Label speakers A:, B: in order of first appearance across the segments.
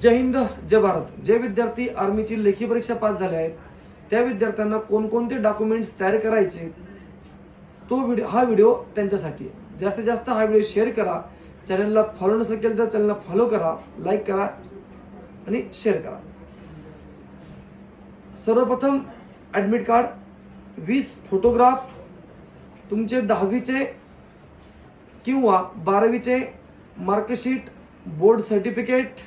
A: जय हिंद जय भारत. जे विद्यार्थी आर्मीची लेखी परीक्षा पास झाले आहेत त्या विद्यार्थ्यांना कोणकोणते डॉक्युमेंट्स तयार करायचे तो व्हिडिओ हा व्हिडिओ त्यांच्यासाठी आहे. जास्तीत जास्त हा व्हिडिओ शेअर करा. चॅनलला फॉलो नसेल केलं तर चॅनलला फॉलो करा लाईक करा आणि शेअर करा. सर्वप्रथम ॲडमिट कार्ड वीस फोटोग्राफ तुमचे दहावीचे किंवा बारावीचे मार्कशीट बोर्ड सर्टिफिकेट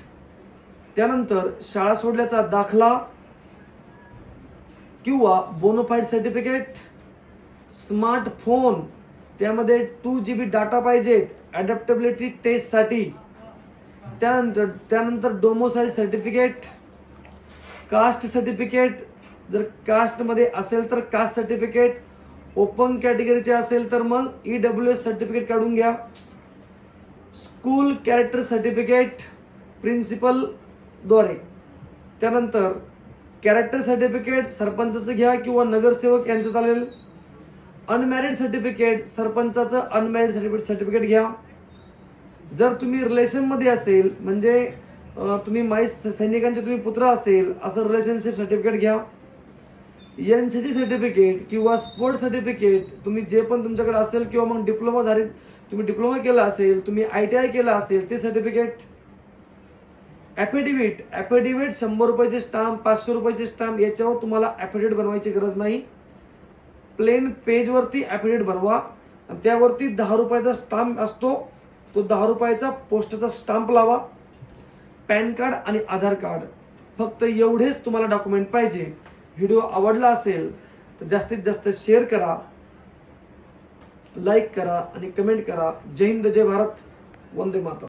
A: त्यानंतर शाळा सोडल्याचा दाखला किंवा बोनोफाईड सर्टिफिकेट स्मार्टफोन त्यामध्ये टू जी बी डाटा पाहिजे ॲडॅप्टेबिलिटी टेस्टसाठी त्यानंतर त्यानंतर डोमोसाईल सर्टिफिकेट कास्ट सर्टिफिकेट जर कास्टमध्ये असेल तर कास्ट सर्टिफिकेट ओपन कॅटेगरीचे असेल तर मग ई डब्ल्यू एस सर्टिफिकेट काढून घ्या. स्कूल कॅरेक्टर सर्टिफिकेट प्रिन्सिपल द्वारे. त्यानंतर कॅरेक्टर सर्टिफिकेट सरपंचाचं घ्या किंवा नगरसेवक यांचं चालेल. अनमॅरिड सर्टिफिकेट सरपंचाचं अनमॅरिड सर्टिफिकेट सर्टिफिकेट घ्या. जर तुम्ही रिलेशनमध्ये असेल म्हणजे तुम्ही माई सैनिकांचे तुम्ही पुत्र असेल असं रिलेशनशिप सर्टिफिकेट घ्या. एन सी सी सर्टिफिकेट किंवा स्पोर्ट्स सर्टिफिकेट तुम्ही जे पण तुमच्याकडे असेल किंवा मग डिप्लोमाधारित तुम्ही डिप्लोमा केला असेल तुम्ही आय टी आय केला असेल ते सर्टिफिकेट ॲफिडेव्हिट ॲफिडेव्हिट शंभर रुपयाचे स्टाम्प पाचशे रुपयाचे स्टाम्प याच्यावर तुम्हाला ॲफिडेट बनवायची गरज नाही. प्लेन पेजवरती ॲफिडेट बनवा. आणि त्यावरती दहा रुपयाचा स्टाम्प असतो. तो दहा रुपयाचा पोस्टचा स्टाम्प लावा. पॅन कार्ड आणि आधार कार्ड फक्त एवढेच तुम्हाला डॉक्युमेंट पाहिजे. व्हिडिओ आवडला असेल तर जास्तीत जास्त शेअर करा. लाईक करा आणि कमेंट करा. जय हिंद जय भारत. वंदे माता